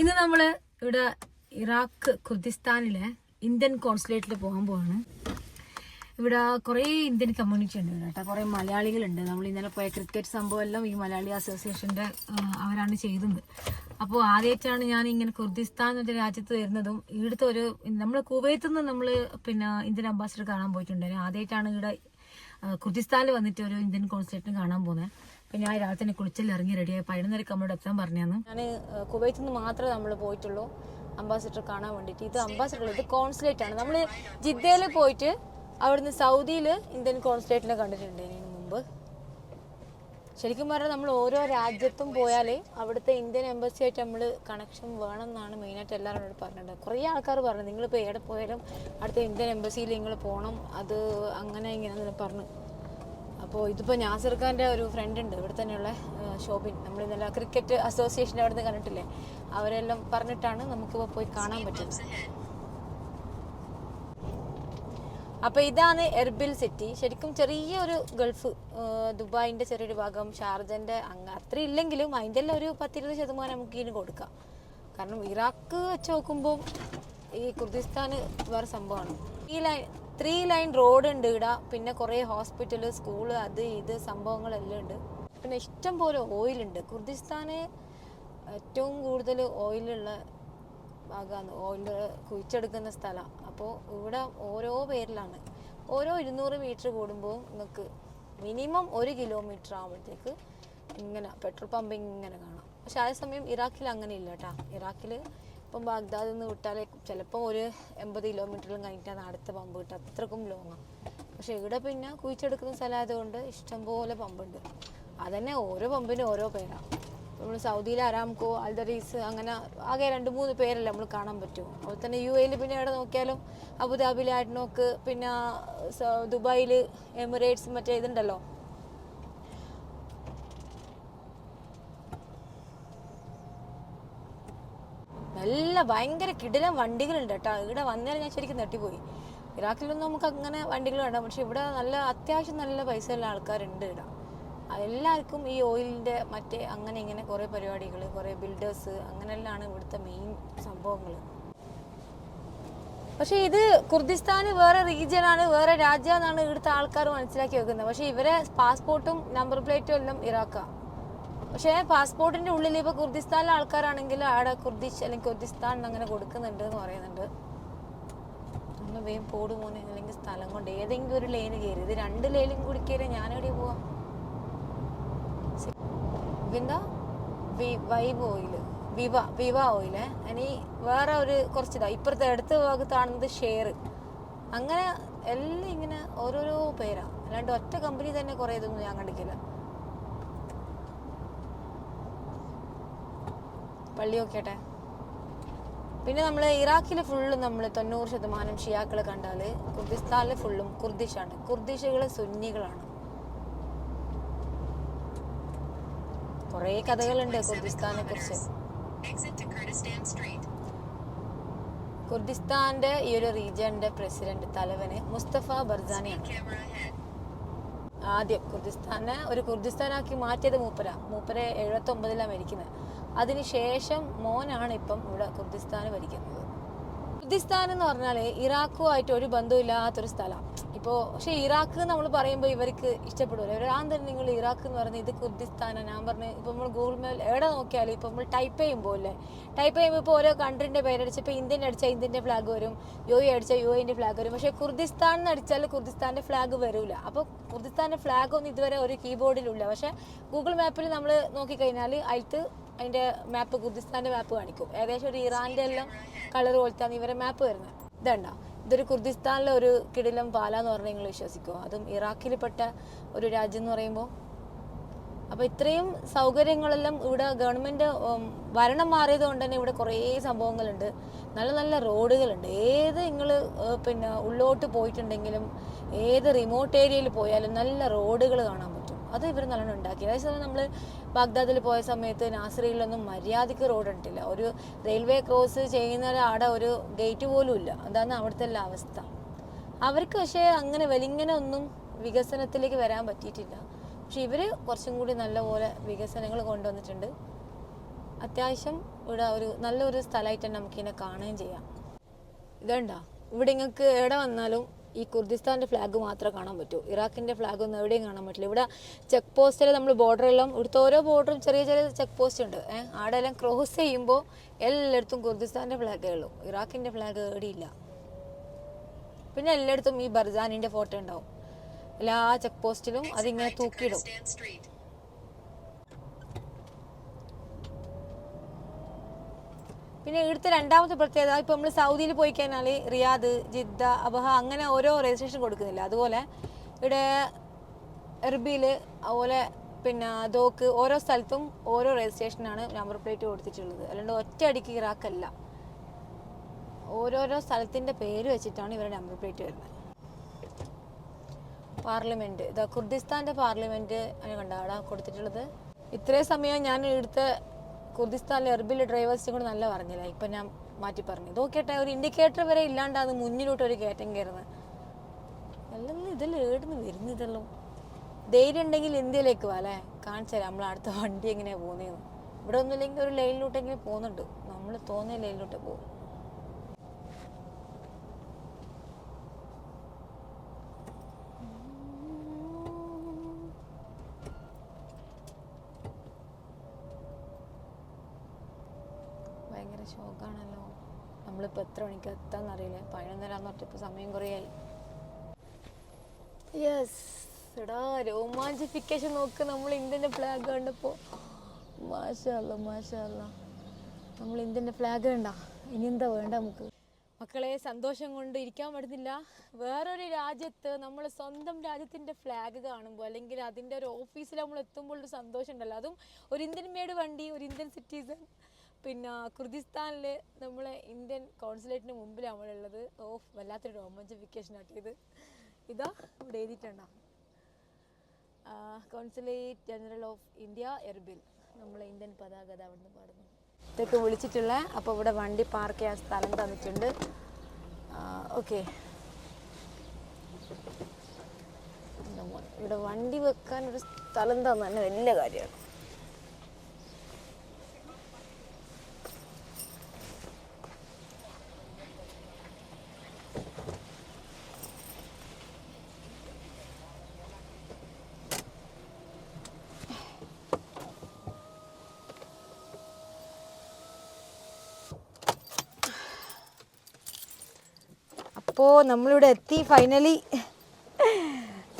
ഇന്ന് നമ്മൾ ഇവിടെ ഇറാഖ് കുർദിസ്ഥാനിലെ ഇന്ത്യൻ കോൺസുലേറ്റിൽ പോകാൻ പോവാണ്. ഇവിടെ കുറേ ഇന്ത്യൻ കമ്മ്യൂണിറ്റി ഉണ്ട് കേട്ടോ. കുറേ മലയാളികളുണ്ട്. നമ്മൾ ഇന്നലെ പോയ ക്രിക്കറ്റ് സംഭവം എല്ലാം ഈ മലയാളി അസോസിയേഷന്റെ അവരാണ് ചെയ്തത്. അപ്പോൾ ആദ്യമായിട്ടാണ് ഞാൻ ഇങ്ങനെ കുർദിസ്ഥാൻ എന്നൊരു രാജ്യത്ത് വരുന്നതും ഇവിടുത്തെ ഒരു നമ്മൾ കുവൈത്തിൽ നിന്ന് നമ്മൾ പിന്നെ ഇന്ത്യൻ അംബാസിഡർ കാണാൻ പോയിട്ടുണ്ടായിരുന്നു. ആദ്യമായിട്ടാണ് ഇവിടെ കുർദിസ്ഥാനിൽ വന്നിട്ട് ഒരു ഇന്ത്യൻ കോൺസുലേറ്റിന് കാണാൻ പോകുന്നത് അപ്പം ഞാൻ രാവിലെ തന്നെ കുളിച്ചെല്ലാം ഇറങ്ങി റെഡിയായി പതിനൊന്നരക്ക് നമ്മളോട് എത്താൻ പറഞ്ഞാന്ന്. ഞാൻ കുവൈത്തിൽ നിന്ന് മാത്രമേ നമ്മൾ പോയിട്ടുള്ളൂ. അംബാസിഡർ കാണാൻ വേണ്ടിയിട്ട്. ഇത് അംബാസിഡർ ഇത് കോൺസുലേറ്റ് ആണ് നമ്മൾ ജിദ്ദയിൽ പോയിട്ട് അവിടുന്ന് സൗദിയിൽ ഇന്ത്യൻ കോൺസുലേറ്റിനെ കണ്ടിട്ടുണ്ട് ഇതിനു മുമ്പ്. ശരിക്കും പറഞ്ഞാൽ നമ്മൾ ഓരോ രാജ്യത്തും പോയാലേ അവിടുത്തെ ഇന്ത്യൻ എംബസി ആയിട്ട് നമ്മൾ കണക്ഷൻ വേണം എന്നാണ് മെയിനായിട്ട് എല്ലാവരോടും പറഞ്ഞിട്ടുണ്ട് കുറേ ആൾക്കാർ പറഞ്ഞു നിങ്ങളിപ്പോൾ എവിടെ പോയാലും അടുത്ത ഇന്ത്യൻ എംബസിയിൽ നിങ്ങൾ പോകണം അത് അങ്ങനെ ഇങ്ങനെ പറഞ്ഞു. അപ്പോൾ ഇതിപ്പോൾ നാസിർ ഖാന്റെ ഒരു ഫ്രണ്ട് ഉണ്ട് ഇവിടെ തന്നെയുള്ള ഷോബിൻ. നമ്മൾ ഇന്നലെ ക്രിക്കറ്റ് അസോസിയേഷൻ അവിടെ നിന്ന് കണ്ടിട്ടില്ലേ? അവരെല്ലാം പറഞ്ഞിട്ടാണ് നമുക്കിപ്പോൾ പോയി കാണാൻ പറ്റുന്നത്. അപ്പോൾ ഇതാണ് എർബിൽ സിറ്റി. ശരിക്കും ചെറിയൊരു ഗൾഫ് ദുബായിന്റെ ചെറിയൊരു ഭാഗം ഷാർജന്റെ അങ്ങ് അത്ര ഇല്ലെങ്കിലും അതിന്റെ എല്ലാം ഒരു പത്തിരുപത് ശതമാനം നമുക്ക് ഇതിന് കൊടുക്കാം. കാരണം ഇറാഖ് വെച്ച് നോക്കുമ്പോൾ ഈ കുർദിസ്ഥാൻ വേറെ സംഭവമാണ്. ഈ ലൈൻ ത്രീ ലൈൻ റോഡ് ഉണ്ട് ഇവിടെ പിന്നെ കുറേ ഹോസ്പിറ്റൽ സ്കൂൾ അത് ഇത് സംഭവങ്ങളെല്ലാം ഉണ്ട്. പിന്നെ ഇഷ്ടം പോലെ ഓയിലുണ്ട്. കുർദിസ്ഥാന് ഏറ്റവും കൂടുതൽ ഓയിലുള്ള ഭാഗമാണ് ഓയിൽ കുഴിച്ചെടുക്കുന്ന സ്ഥലം. അപ്പോൾ ഇവിടെ ഓരോ പേരിലാണ്. ഓരോ ഇരുന്നൂറ് മീറ്റർ കൂടുമ്പോൾ നിങ്ങൾക്ക് മിനിമം ഒരു കിലോമീറ്റർ ആകുമ്പോഴത്തേക്ക് ഇങ്ങനെ പെട്രോൾ പമ്പ് ഇങ്ങനെ കാണാം. പക്ഷെ അതേസമയം ഇറാഖിൽ അങ്ങനെ ഇല്ല കേട്ടോ ഇറാഖിൽ ഇപ്പം ബാഗ്ദാദിൽ നിന്ന് വിട്ടാൽ ചിലപ്പോൾ ഒരു എൺപത് കിലോമീറ്ററിലും കഴിഞ്ഞിട്ടാണ് അടുത്ത പമ്പ് കിട്ടുക. അത്രക്കും ലോങ്ങാണ് പക്ഷെ ഇവിടെ പിന്നെ കുഴിച്ചെടുക്കുന്ന സ്ഥലമായതുകൊണ്ട് ഇഷ്ടംപോലെ പമ്പുണ്ട്. അതന്നെ ഓരോ പമ്പിനും ഓരോ പേരാണ് നമ്മൾ സൗദിയിലെ അരാംകോ അൽദറീസ് അങ്ങനെ ആകെ രണ്ട് മൂന്ന് പേരല്ലേ നമ്മൾ കാണാൻ പറ്റും. അതുപോലെ തന്നെ യു എയിൽ പിന്നെ എവിടെ നോക്കിയാലും അബുദാബിയിലെ ആഡ്നോക്ക് പിന്നെ ദുബായിൽ എമിറേറ്റ്സ് മറ്റേ ഇതുണ്ടല്ലോ. നല്ല ഭയങ്കര കിടിലം വണ്ടികളുണ്ട് കേട്ടോ. ഇവിടെ വന്നാൽ ഞാൻ ശരിക്കും നെട്ടിപ്പോയി ഇറാഖിലൊന്നും നമുക്ക് അങ്ങനെ വണ്ടികൾ വേണ്ട. പക്ഷെ ഇവിടെ നല്ല അത്യാവശ്യം നല്ല പൈസയുള്ള ആൾക്കാരുണ്ട് ഇവിടെ. എല്ലാവർക്കും ഈ ഓയിലിന്റെ മറ്റേ അങ്ങനെ ഇങ്ങനെ കുറേ പരിപാടികൾ കുറേ ബിൽഡേഴ്സ് അങ്ങനെയെല്ലാം ഇവിടുത്തെ മെയിൻ സംഭവങ്ങൾ. പക്ഷേ ഇത് കുർദിസ്ഥാന് വേറെ റീജിയനാണ് വേറെ രാജ്യമെന്നാണ് ഇവിടുത്തെ ആൾക്കാർ മനസ്സിലാക്കി വെക്കുന്നത്. പക്ഷേ ഇവരെ പാസ്പോർട്ടും നമ്പർ പ്ലേറ്റും എല്ലാം ഇറാഖാണ് പക്ഷേ പാസ്പോർട്ടിന്റെ ഉള്ളിൽ ഇപ്പോൾ കുർദിസ്ഥാനിലെ ആൾക്കാരാണെങ്കിൽ അവിടെ കുർദിഷ് അല്ലെങ്കിൽ കുർദിസ്ഥാൻ അങ്ങനെ കൊടുക്കുന്നുണ്ട് എന്ന് പറയുന്നുണ്ട്. നമ്മൾ വേഗം പോട് പോകുന്ന അല്ലെങ്കിൽ സ്ഥലം കൊണ്ട് ഏതെങ്കിലും ഒരു ലൈന് കയറി. ഇത് രണ്ട് ലൈനും കൂടി കയറി ഞാനെവിടെ പോവാം? എന്താ? വൈബ് ഓയിൽ വിവ വിവ ഓയിൽ ഇനി വേറെ ഒരു കുറച്ചിതാ. ഇപ്പുറത്തെ അടുത്ത ഭാഗത്താണെന്നത് ഷെയർ അങ്ങനെ എല്ലാം ഇങ്ങനെ ഓരോരോ പേരാ. അല്ലാണ്ട് ഒറ്റ കമ്പനി തന്നെ കുറേ ഇതൊന്നും ഞാൻ കണ്ടിട്ടില്ല. പള്ളി നോക്കിയട്ടെ. പിന്നെ നമ്മൾ ഇറാഖിൽ ഫുള്ള് നമ്മൾ തൊണ്ണൂറ് ശതമാനം ഷിയാക്കൾ കണ്ടാൽ കുർദിസ്ഥാനിൽ ഫുള്ളും കുർദിഷാണ്. കുർദിഷുകൾ സുന്നികളാണ്. കുറേ കഥകളുണ്ട് കുർദിസ്ഥാനെ കുറിച്ച്. കുർദിസ്ഥാന്റെ ഈ ഒരു റീജിയന്റെ പ്രസിഡന്റ് തലവന് മുസ്തഫ ബർസാനിയാണ് ആദ്യം കുർദിസ്ഥാനെ ഒരു കുർദിസ്ഥാനാക്കി മാറ്റിയത് മൂപ്പര. മൂപ്പര എഴുപത്തി ഒമ്പതിലാണ് മരിക്കുന്നത് അതിനുശേഷം മോനാണ് ഇപ്പം ഇവിടെ കുർദിസ്ഥാന് ഭരിക്കുന്നത്. കുർദിസ്ഥാൻ എന്ന് പറഞ്ഞാൽ ഇറാഖുമായിട്ട് ഒരു ബന്ധമില്ലാത്തൊരു സ്ഥലമാണ് ഇപ്പോൾ പക്ഷേ ഇറാഖ് നമ്മൾ പറയുമ്പോൾ ഇവർക്ക് ഇഷ്ടപ്പെടില്ല ഒരാൻ തന്നെ നിങ്ങൾ ഇറാഖ് എന്ന് പറയുന്നത് ഇത് കുർദിസ്ഥാനാണ് ഞാൻ പറഞ്ഞു ഇപ്പോൾ നമ്മൾ ഗൂഗിൾ മേൽ എവിടെ നോക്കിയാലും ഇപ്പോൾ നമ്മൾ ടൈപ്പ് ചെയ്യുമ്പോൾ അല്ലേ ടൈപ്പ് ചെയ്യുമ്പോൾ ഇപ്പോൾ ഓരോ കൺട്രീന്റെ പേരടിച്ച് ഇപ്പോൾ ഇന്ത്യൻ അടിച്ചാൽ ഇന്ത്യന്റെ ഫ്ലാഗ് വരും യു എ അടിച്ചാൽ യു എന്റെ ഫ്ലാഗ് വരും. പക്ഷേ കുർദിസ്ഥാൻ എന്ന് അടിച്ചാൽ കുർദിസ്ഥാന്റെ ഫ്ലാഗ് വരില്ല അപ്പോൾ കുർദിസ്ഥാന്റെ ഫ്ലാഗ് ഒന്നും ഇതുവരെ ഒരു കീബോർഡിലില്ല പക്ഷേ ഗൂഗിൾ മാപ്പിൽ നമ്മൾ നോക്കിക്കഴിഞ്ഞാൽ അതിലത്ത് അതിന്റെ മാപ്പ് കുർദിസ്ഥാന്റെ മാപ്പ് കാണിക്കും. ഏകദേശം ഒരു ഇറാന്റെ എല്ലാം കളർ പോലത്താണ് ഇവരെ മാപ്പ് വരുന്നത്. ഇതുണ്ടോ? ഇതൊരു കുർദിസ്ഥാനിലെ ഒരു കിടിലം പാല എന്ന് പറഞ്ഞാൽ നിങ്ങൾ വിശ്വസിക്കുമോ അതും ഇറാഖിൽപ്പെട്ട ഒരു രാജ്യം എന്ന് പറയുമ്പോൾ അപ്പോൾ ഇത്രയും സൗകര്യങ്ങളെല്ലാം ഇവിടെ ഗവൺമെന്റ് ഭരണം മാറിയത് കൊണ്ട് തന്നെ ഇവിടെ കുറേ സംഭവങ്ങളുണ്ട്. നല്ല നല്ല റോഡുകളുണ്ട്. ഏത് നിങ്ങൾ പിന്നെ ഉള്ളോട്ട് പോയിട്ടുണ്ടെങ്കിലും ഏത് റിമോട്ട് ഏരിയയിൽ പോയാലും നല്ല റോഡുകൾ കാണാൻ പറ്റും. അത് ഇവർ നല്ലോണം ഉണ്ടാക്കി അതേസമയം നമ്മൾ ബാഗ്ദാദിൽ പോയ സമയത്ത് നാസറിയിലൊന്നും മര്യാദയ്ക്ക് റോഡ് ഉണ്ടില്ല ഒരു റെയിൽവേ ക്രോസ് ചെയ്യുന്ന അവിടെ ഒരു ഗേറ്റ് പോലും ഇല്ല. അതാണ് അവിടുത്തെ എല്ലാ അവസ്ഥ. അവർക്ക് പക്ഷേ അങ്ങനെ വലിങ്ങനെ ഒന്നും വികസനത്തിലേക്ക് വരാൻ പറ്റിയിട്ടില്ല. പക്ഷെ ഇവർ കുറച്ചും കൂടി നല്ലപോലെ വികസനങ്ങൾ കൊണ്ടുവന്നിട്ടുണ്ട്. അത്യാവശ്യം ഇവിടെ ഒരു നല്ലൊരു സ്ഥലമായിട്ട് തന്നെ നമുക്കിതിനെ കാണുകയും ചെയ്യാം. ഇതുണ്ടോ? ഇവിടെ നിങ്ങൾക്ക് എവിടെ വന്നാലും ഈ കുർദിസ്ഥാന്റെ ഫ്ലാഗ് മാത്രമേ കാണാൻ പറ്റൂ. ഇറാഖിന്റെ ഫ്ലാഗ് ഒന്നും എവിടെയും കാണാൻ പറ്റില്ല. ഇവിടെ ചെക്ക് പോസ്റ്റിൽ നമ്മൾ ബോർഡറെല്ലാം ഇവിടുത്തെ ഓരോ ബോർഡറും ചെറിയ ചെറിയ ചെക്ക് പോസ്റ്റ് ഉണ്ട്. ഏഹ് അവിടെ എല്ലാം ക്രോസ് ചെയ്യുമ്പോൾ എല്ലായിടത്തും കുർദിസ്ഥാന്റെ ഫ്ലാഗേ ഉള്ളൂ. ഇറാഖിന്റെ ഫ്ലാഗ് എവിടെയില്ല. പിന്നെ എല്ലായിടത്തും ഈ ബർജാനിന്റെ ഫോട്ടോ ഉണ്ടാവും. എല്ലാ ചെക്ക് പോസ്റ്റിലും അതിങ്ങനെ തൂക്കിയിടും. പിന്നെ ഇവിടുത്തെ രണ്ടാമത്തെ പ്രത്യേകത ഇപ്പോൾ നമ്മൾ സൗദിയിൽ പോയി കഴിഞ്ഞാൽ റിയാദ് ജിദ്ദ അബഹ അങ്ങനെ ഓരോ രജിസ്ട്രേഷൻ കൊടുക്കുന്നില്ല. അതുപോലെ ഇവിടെ എർബിയിൽ അതുപോലെ പിന്നെ ദോക്ക് ഓരോ സ്ഥലത്തും ഓരോ രജിസ്ട്രേഷനാണ് നമ്പർ പ്ലേറ്റ് കൊടുത്തിട്ടുള്ളത്. അല്ലാണ്ട് ഒറ്റയടിക്ക് ഇറാഖല്ല. ഓരോരോ സ്ഥലത്തിന്റെ പേര് വെച്ചിട്ടാണ് ഇവരുടെ നമ്പർ പ്ലേറ്റ് വരുന്നത്. പാർലമെന്റ് ഇതാ കുർദിസ്ഥാന്റെ പാർലമെന്റ് അങ്ങനെ കണ്ട അവിടെ കൊടുത്തിട്ടുള്ളത്. ഇത്രയും സമയം ഞാൻ ഇവിടുത്തെ കുർദിസ്ഥാനിലെ എർബിലെ ഡ്രൈവേഴ്സിനും കൂടെ നല്ല പറഞ്ഞില്ല. ഇപ്പം ഞാൻ മാറ്റി പറഞ്ഞു. നോക്കട്ടെ ഒരു ഇൻഡിക്കേറ്റർ വരെ ഇല്ലാണ്ടാണ് മുന്നിലോട്ട് ഒരു കയറ്റം കയറുന്നത്. അല്ലെന്ന് ഇതെല്ലാം ഏടുന്ന് വരുന്നു ഇതെല്ലാം? ധൈര്യം ഉണ്ടെങ്കിൽ ഇന്ത്യയിലേക്ക് വാ അല്ലേ? കാണിച്ചു നമ്മൾ അടുത്ത വണ്ടി എങ്ങനെയാ പോകുന്നതെന്ന് ഇവിടെ ഒന്നുമില്ലെങ്കിൽ ഒരു ലൈനിലോട്ടെങ്കിലും പോകുന്നുണ്ട്. നമ്മൾ തോന്നിയ ലൈനിലോട്ട് പോകും. ഭയങ്കര ഷോക്കാണല്ലോ നമ്മളിപ്പോൾ എത്ര മണിക്ക് എത്താന്നറിയില്ല പതിനൊന്നരാന്ന് പറഞ്ഞപ്പോൾ സമയം കുറേയായി. യെസ് എടാ രോമാഞ്ചിഫിക്കേഷൻ നോക്ക്. നമ്മൾ ഇന്ത്യന്റെ ഫ്ലാഗ് കണ്ടപ്പോൾ മാഷല്ല മാഷല്ല നമ്മൾ ഇന്ത്യന്റെ ഫ്ലാഗ് വേണ്ട ഇനി എന്താ വേണ്ട നമുക്ക്? മക്കളെ സന്തോഷം കൊണ്ട് ഇരിക്കാൻ പറ്റുന്നില്ല. വേറൊരു രാജ്യത്ത് നമ്മൾ സ്വന്തം രാജ്യത്തിന്റെ ഫ്ലാഗ് കാണുമ്പോൾ അല്ലെങ്കിൽ അതിന്റെ ഒരു ഓഫീസിൽ നമ്മൾ എത്തുമ്പോൾ ഒരു സന്തോഷം ഉണ്ടല്ലോ അതും ഒരു ഇന്ത്യൻ മേഡ് വണ്ടി ഒരു ഇന്ത്യൻ സിറ്റിസൺ പിന്നെ കുർദിസ്ഥാനിൽ നമ്മളെ ഇന്ത്യൻ കോൺസുലേറ്റിന് മുമ്പിൽ നമ്മളുള്ളത് ഓഫ് വല്ലാത്തൊരു റോമാഞ്ചിഫിക്കേഷൻ ആക്കിയത് ഇതാ ഇവിടെ എഴുതിയിട്ടുണ്ടോ. Consulate general of India Erbil. നമ്മളെ ഇന്ത്യൻ പതാക അവിടുന്ന് പാടുന്നു. ഇതൊക്കെ വിളിച്ചിട്ടുള്ള അപ്പോൾ ഇവിടെ വണ്ടി പാർക്ക് ചെയ്യാൻ സ്ഥലം തന്നിട്ടുണ്ട്. ഓക്കെ. ഇവിടെ വണ്ടി വെക്കാൻ ഒരു സ്ഥലം തന്നെ വലിയ കാര്യമാണ്. അപ്പോൾ നമ്മളിവിടെ എത്തി finally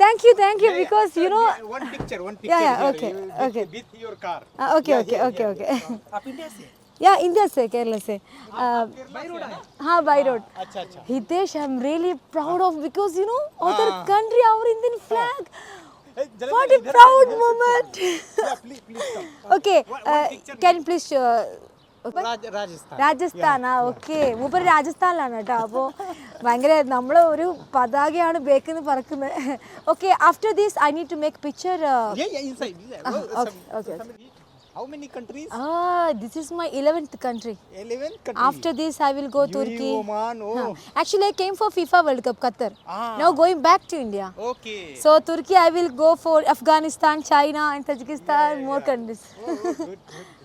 thank you thank you because you know One picture, one picture. Yeah, yeah, here, okay, you- okay. With your car. Okay okay okay okay आप इंडिया से? या इंडिया से केरला से By road आए? हाँ बाई रोड अच्छा अच्छा Hitesh, I'm really proud of because you know other country, our Indian flag. Eh, जरा What a इधर- proud moment. Yeah, please, please come. okay, One- uh, one picture can you please uh, Raj, Rajasthan. രാജസ്ഥാനാ okay മൂപ്പര് രാജസ്ഥാനിലാണ് കേട്ടോ അപ്പോൾ ഭയങ്കര നമ്മൾ ഒരു പതാകയാണ് ബേക്കിൽ നിന്ന് പറക്കുന്നത് okay after this I need to make picture Yeah, yeah, inside. Yeah. Oh, okay, some- okay, some- How many countries? Ah this is my eleventh country 11 countries. After this I will go UAE, Turkey Oman, oh. Actually, I came for FIFA World Cup Qatar. Ah. Now going back to India. Okay. So Turkey, I will go for Afghanistan, China, and Tajikistan, more countries. Oh, oh, good, good.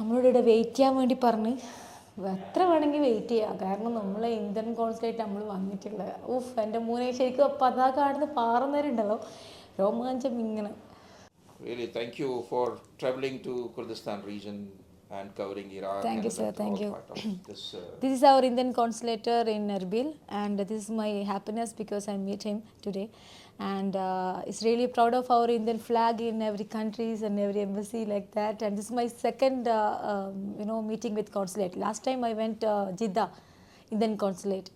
നമ്മളോട് ഇവിടെ wait ചെയ്യാൻ വേണ്ടി പറഞ്ഞ്. എത്ര വേണമെങ്കിൽ wait ചെയ്യാം. കാരണം നമ്മളെ ഇന്ത്യൻ കോൺസുലേറ്റ് നമ്മൾ വന്നിട്ടുള്ളത്. ഊഫ് എന്റെ മൂനെ ശരിക്കും പതാക ആടുന്ന് പാറുന്നവരുണ്ടല്ലോ. രോമാഞ്ചം ഇങ്ങനെ. Really, thank you for traveling to Kurdistan and covering Iraq. Thank and you, sir. Thank you. this, uh, This is our Indian consulator in Erbil, and this is my happiness because I meet him today. And uh, it's really proud of our Indian flag in every countries and every embassy like that. And this is my second, uh, um, you know, meeting with consulate. Last time I went uh, Jeddah, Indian consulate,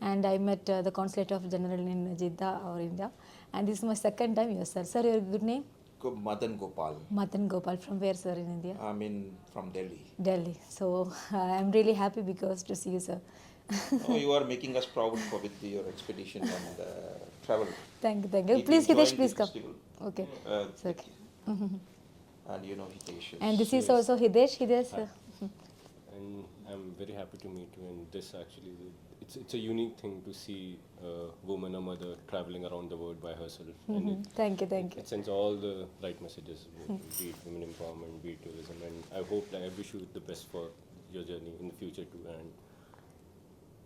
and I met uh, the consulate of general in Jeddah or India. And this is my second time. Yes, sir. Sir, your good name? Go- Madan Gopal. Matan Gopal from where, sir, in India? I'm in from Delhi. Delhi. So I'm really happy because to see you, sir. oh, you are making us proud for with your expedition and uh, travel. thank you, thank you. Keep Please, Hitesh, please come. festival. Okay. Uh, It's okay. and you know Hitesh. is- And this is also Hidesh. Hidesh. sir. and I'm very happy to meet you. And this actually, it's it's a unique thing to see a woman, a mother, traveling around the world by herself, and mm-hmm. it, Thank you, thank you. it sends all the right messages, hmm. be it women empowerment, be it tourism, and I hope that I wish you the best for your journey in the future too. And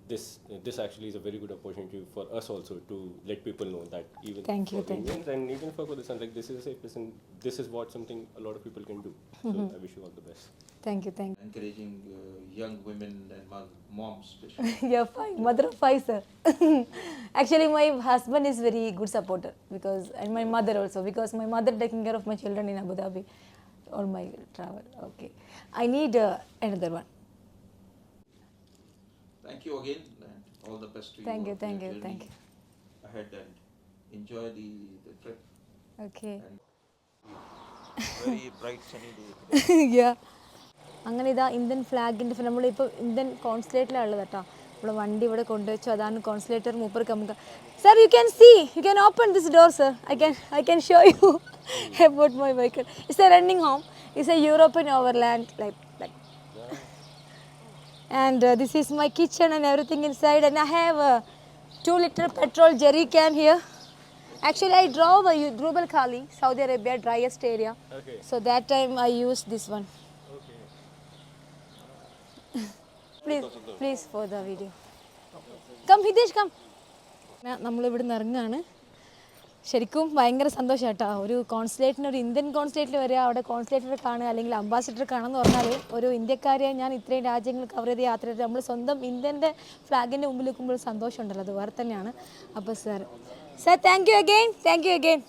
this this actually is a very good opportunity for us also to let people know that even Thank you, for thank you. Indians and even for Kurdistan, like this is a safe place, and this is what something a lot of people can do. So mm-hmm. I wish you all the best. Thank you, thank you. encouraging uh, young women and mo- moms especially. you. Fine. Mother of five, sir. Actually, my husband is very good supporter because, and my mother also, because my mother taking care of my children in Abu Dhabi or my travel. Okay. I need uh, another one. thank you again and all the best to you. Thank you. you, thank you, thank journey Ahead and enjoy the, the trip. Okay. And very bright sunny day. yeah. അങ്ങനെ ഇതാ Indian ഫ്ലാഗിന്റെ നമ്മളിപ്പോൾ Indian കോൺസുലേറ്റിലാണ് ഉള്ളത് കേട്ടോ. നമ്മൾ വണ്ടി ഇവിടെ കൊണ്ടുവച്ചു അതാണ് കോൺസുലേറ്റർ മൂപ്പർ നമുക്ക്. Sir you can see you can open this door sir I can I can show you about my vehicle it's a running home it's a European overland like like and uh, is my my and everything inside and i have a 2 liter petrol jerry can here. Actually i drove a Rubal Khali saudi arabia driest area. Okay. so that time i used this one. Please please for the video come Hitesh come നമ്മളിവിടെ നിന്ന് ഇറങ്ങാണ്. ശരിക്കും ഭയങ്കര സന്തോഷം കേട്ടോ ഒരു കോൺസുലേറ്റിന് ഒരു Indian കോൺസുലേറ്റിൽ വരിക അവിടെ കോൺസുലേറ്റർ കാണുക അല്ലെങ്കിൽ അംബാസിഡർ കാണുക എന്ന് പറഞ്ഞാൽ ഒരു ഇന്ത്യക്കാരെ ഞാൻ ഇത്രയും രാജ്യങ്ങൾ കവർ ചെയ്ത് യാത്ര ചെയ്ത് നമ്മൾ സ്വന്തം ഇന്ത്യന്റെ ഫ്ലാഗിന്റെ മുമ്പിൽ നിൽക്കുമ്പോൾ ഒരു സന്തോഷം ഉണ്ടല്ലോ അത് വേറെ തന്നെയാണ്. അപ്പോൾ sir sir thank you again thank you again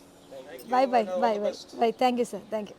bye bye bye bye bye thank you sir thank you